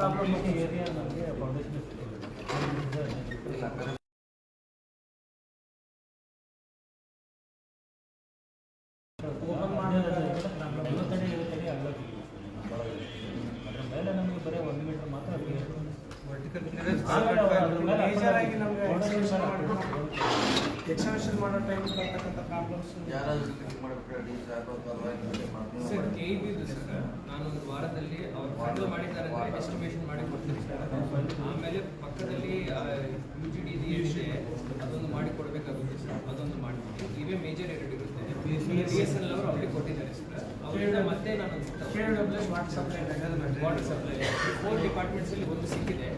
Foundation open ಮಾಡಿದ್ರೆ ನಲವತ್ತಡಿ ಐವತ್ತಡಿ ಅಲ್ಲೋಗಿ ಅದ್ರ ಮೇಲೆ ನಮಗೆ ಬರೀ ಒಂದು ಮೀಟರ್ ಮಾತ್ರ ಎಕ್ಸಿಬಿಷನ್ ಮಾಡೋ ಟೈಮ್ ಬರ್ತಕ್ಕಂಥ ಪ್ರಾಬ್ಲಮ್ಸ್ ಯಾರಾದರೂ ಕ್ಲಿಕ್ ಮಾಡಿಬಿಟ್ರೆ ಡಿ ಸಾಕು ಅಥವಾ ಸರ್ ಕೆ ಇದು ಸರ್ ಒಂದು ವಾರದಲ್ಲಿ ಅವ್ರು ಫಾಲೋ ಮಾಡಿದ್ದಾರೆ ಅಂದರೆ ಎಸ್ಟಿಮೇಷನ್ ಮಾಡಿ ಕೊಡ್ತೀನಿ ಸರ್. ಆಮೇಲೆ ಪಕ್ಕದಲ್ಲಿ ಯು ಜಿ ಡಿ ಏನಿದೆ ಅದೊಂದು ಮಾಡಿ ಕೊಡಬೇಕಾಗುತ್ತೆ ಸರ್. ಅದೊಂದು ಮಾಡ್ತೀನಿ ಇವೇ ಮೇಜರ್ ಎರಡು ಇರುತ್ತೆ. ಬಿ ಎಸ್ ಎಲ್ ಅವರು ಅವ್ರಿಗೆ ಕೊಟ್ಟಿದ್ದಾರೆ ಸರ್. ಅವರಿಂದ ಮತ್ತೆ ನಾನು water supply water supply four departments ಅಲ್ಲಿ ಒಂದು ಸಿಕ್ಕಿದೆ.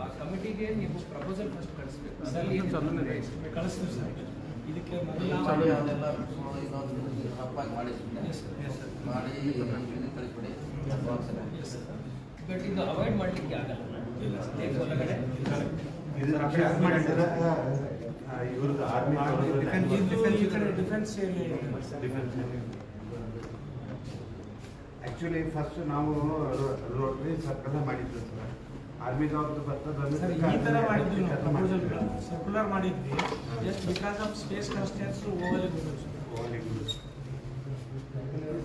ಆ ಕಮಿಟಿಗೆ ನೀವು ಪ್ರಪೋಸಲ್ ಫಸ್ಟ್ ಕಳಿಸ್ಬೇಕು. ಕಳಿಸ್ತೀವಿ ಸರ್. ಇದಕ್ಕೆ ಅದೆಲ್ಲ ಇನ್ನೊಂದು ಹಬ್ಬಾಗಿ ಮಾಡಿ ಸುಮ್ಮನೆ ಮಾಡಿ ಕಳಿಸ್ಬಿಡಿ ಬಟ್ ಇದು ಅವಾಯ್ಡ್ ಮಾಡಲಿಕ್ಕೆ ಆಗಲ್ಲ. ಇವ್ರದ್ದು army defence area actually first ನಾವು ರೋಟ್ರಿ ಸರ್ಕಲ್ ಮಾಡಿದ್ವಿ ಸರ್ ಆರ್ಮಿದವ್ರದ್ದು ಜಾಬ್ ಸರ್ಕ್ಯುಲರ್ ಮಾಡಿದ್ವಿ just because of space constraints over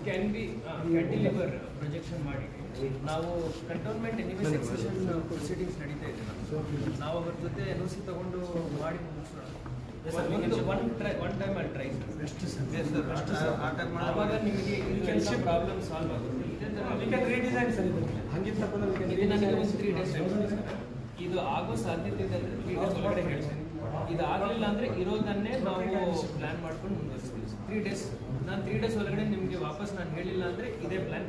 can be cantilever projection ಮಾಡಿ ನಾವು ಕಂಟೋನ್ಮೆಂಟ್ ಎನಿವೇಸ್ ಎಕ್ಸೆಷನ್ ಪ್ರೊಸೀಡಿಂಗ್ಸ್ ನಡೀತಾ ಇದೆ. ನಾವು ಅವ್ರ ಜೊತೆ ಎನ್ ಸಿ ತಗೊಂಡು ಮಾಡಿ ಮುಗಿಸೋಣ ಒನ್ ಟ್ರೈ ಒನ್ ಟೈಮ್ ಅಲ್ಲಿ ಟ್ರೈ ಸರ್ ಮಾಡುವಾಗ ನಿಮಗೆ ಕೆಲಸ ಪ್ರಾಬ್ಲಮ್ ಸಾಲ್ವ್ ಆಗುತ್ತೆ ಇದೇ ಆಗೋ ಸಾಧ್ಯತೆ ಇದೆ ಅಂದ್ರೆ ತ್ರೀ ಡೇಸ್ ಒಳಗಡೆ ಹೇಳ್ತೀನಿ. ಇದು ಆಗಲಿಲ್ಲ ಅಂದ್ರೆ ಇರೋದನ್ನೇ ನಾವು ಪ್ಲಾನ್ ಮಾಡ್ಕೊಂಡು ಮುಂದುವರಿಸ್ತೀವಿ. ತ್ರೀ ಡೇಸ್ ನಾನು ತ್ರೀ ಡೇಸ್ ಒಳಗಡೆ ನಿಮಗೆ ವಾಪಸ್ ನಾನು ಹೇಳಿಲ್ಲ ಅಂದ್ರೆ ಇದೇ ಪ್ಲಾನ್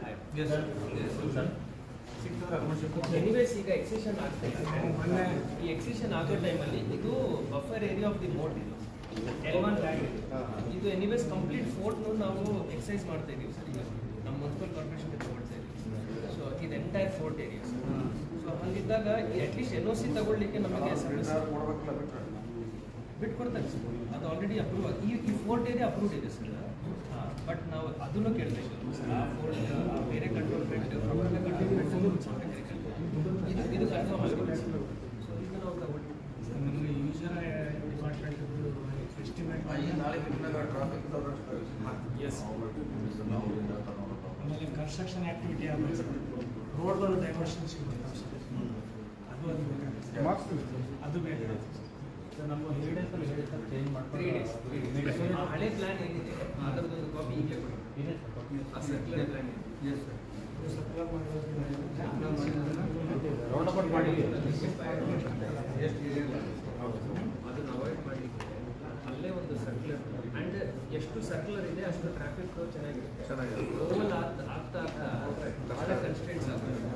ಎನಿವೇಸ್ ಈಗ ಎಕ್ಸಿಷನ್ ಆಗ್ತಾ ಈ ಎಕ್ಸಿಷನ್ ಆಗೋ ಟೈಮಲ್ಲಿ ಇದು buffer area of the moat ಇದು. ಎಲ್ ಒನ್ ಲ್ಯಾಂಡ್ ಇದು. ಎನಿವೇಸ್ ಕಂಪ್ಲೀಟ್ ಫೋರ್ಟ್ ನಾವು ಎಕ್ಸೈಸ್ ಮಾಡ್ತಾ ಇದೀವಿ ಸರ್ ಈಗ. ನಮ್ಮ ಮುನ್ಸಿಪಲ್ ಕಾರ್ಪೊರೇಷನ್ಗೆ ಇದು entire fort area so ಹಂಗಿದ್ದಾಗ at least N O C ತಗೊಳ್ಳಿಕ್ಕೆ ನಮಗೆ ಬಿಟ್ಕೊಡ್ತಾರೆ ಸರ್. ಅದು ಆಲ್ರೆಡಿ ಅಪ್ರೂವ್ ಈ ಈ ಫೋರ್ಟ್ ಏರಿಯಾ ಅಪ್ರೂವ್ಡ್ ಇದೆ ಸರ್. ಬಟ್ ನಾವು ಅದನ್ನು ಕೇಳಬೇಕು ಸರ್ ಆ ಫೋರ್ಟ್ ಬೇರೆ ಕಂಟ್ರೋಲ್ಮೆಂಟ್ ಇದು ಇದು ಕನ್ಫರ್ಮ್ ಆಗಿದೆ ಸರ್ ಸೊ ಇದು ನಾವು ತಗೊಳ್ಳಿ ನಮಗೆ ಯೂಸರ್ ಡಿಪಾರ್ಟ್ಮೆಂಟ್ ಎಸ್ಟಿಮೇಟ್ ನಾಳೆ ಟ್ರಾಫಿಕ್ ಎಸ್ ಆಮೇಲೆ ಕನ್ಸ್ಟ್ರಕ್ಷನ್ ಆಕ್ಟಿವಿಟಿ ಆಗಬೇಕು ರೋಡ್ಗಳು ಡೈವರ್ಷನ್ಸ್ ಅದು ಅದು ಬೇಕಾಗುತ್ತೆ. ಅದು ಬೇಕಾಗುತ್ತೆ. ನಮ್ಮ ಹೇಳಿದ್ರೆ ಚೇಂಜ್ ತ್ರೀ ಡೇಸ್ ತ್ರೀ ಹಳೆ ಪ್ಲಾನ್ ಏನಿದೆ ಅದರದ್ದೊಂದು ಕಾಪಿ ಈಗಲೇ ಕೊಡಿ. ಇದೆ ಆ ಸರ್ಕ್ಯುಲರ್ ಪ್ಲಾನ್ ಇದೆ ಎಸ್ ಸರ್ ರೌಂಡ್ ಅಬೌಟ್ ಮಾಡಿ ಅದನ್ನು ಅವಾಯ್ಡ್ ಮಾಡಲಿಕ್ಕೆ ಅಲ್ಲೇ ಒಂದು ಸರ್ಕ್ಯುಲರ್ ಆ್ಯಂಡ್ ಎಷ್ಟು ಸರ್ಕ್ಯುಲರ್ ಇದೆ ಅಷ್ಟು ಟ್ರಾಫಿಕ್ ಚೆನ್ನಾಗಿರುತ್ತೆ. ಓವಲ್ ಆಗ್ತಾ ಆಗ್ತಾ ಬಹಳ ಕನ್ಸ್ಟೆಂಟ್ಸ್ ಆಗುತ್ತೆ.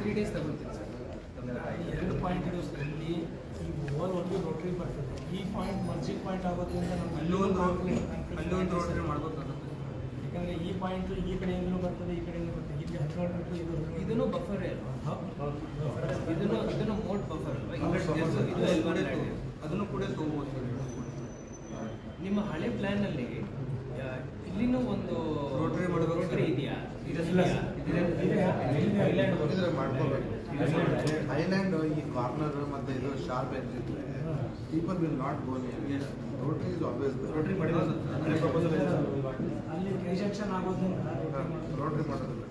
ತ್ರೀ ಡೇಸ್ ತಗೊಳ್ತೀನಿ ಸರ್. ಈ ಎರಡು ಪಾಯಿಂಟ್ ಇರೋದ್ರಲ್ಲಿ ಈ ಓವರ್ ಒಂದು ರೋಟ್ರಿ ಬರ್ತದೆ. ಈ ಪಾಯಿಂಟ್ ಮರ್ಜಿಂಗ್ ಪಾಯಿಂಟ್ ಆಗೋದ್ರಿಂದ ನಮ್ಗೆ ಅಲ್ಲಿ ಒಂದು ಅಲ್ಲಿ ಒಂದು ರೋಟರಿ ಮಾಡ್ಬೇಕಾಗುತ್ತೆ ಯಾಕಂದ್ರೆ ಈ ಪಾಯಿಂಟ್ ಈ ಕಡೆಯಿಂದಲೂ ಬರ್ತದೆ ಈ ಕಡೆಯಿಂದ ಬರ್ತದೆ. ಇಲ್ಲಿ ಹದಿನೇಳು ಮೀಟರ್ ಇದು ಇದನ್ನು ಬಫರ್ ಅಲ್ವಾ? ಇದನ್ನು ಇದನ್ನು ಮೋಡ್ ಬಫರ್ ಅಲ್ವಾ? ಅದನ್ನು ಕೂಡ ತಗೋಬೋದು. ನಿಮ್ಮ ಹಳೆ ಪ್ಲಾನ್ ಅಲ್ಲಿ ಇಲ್ಲಿನೂ ಒಂದು ರೋಟರಿ ಮಾಡಬೇಕು ರೋಟರಿ ಇದೆಯಾ. ಐಲ್ಯಾಂಡ್ ಇದ್ರೆ ಮಾಡ್ಕೋಬೇಕು ಐಲ್ಯಾಂಡ್ ಈ ಕಾರ್ನರ್ ಮತ್ತೆ ಇದು ಶಾರ್ಪ್ ಎಡ್ಜ್ ಇದ್ರೆ people will not go near rotary is always rotary ಮಾಡಿರೋದು. ಅದೇ ಪ್ರಪೋಸಲ್ ಇದೆ ಅಲ್ಲಿ ರಿಜೆಕ್ಷನ್ ಆಗೋದ್ರಿಂದ ರೋಟ್ರಿ ಮಾಡೋದು. ರೋಟರಿ ಮಾಡೋದಿಲ್ಲ.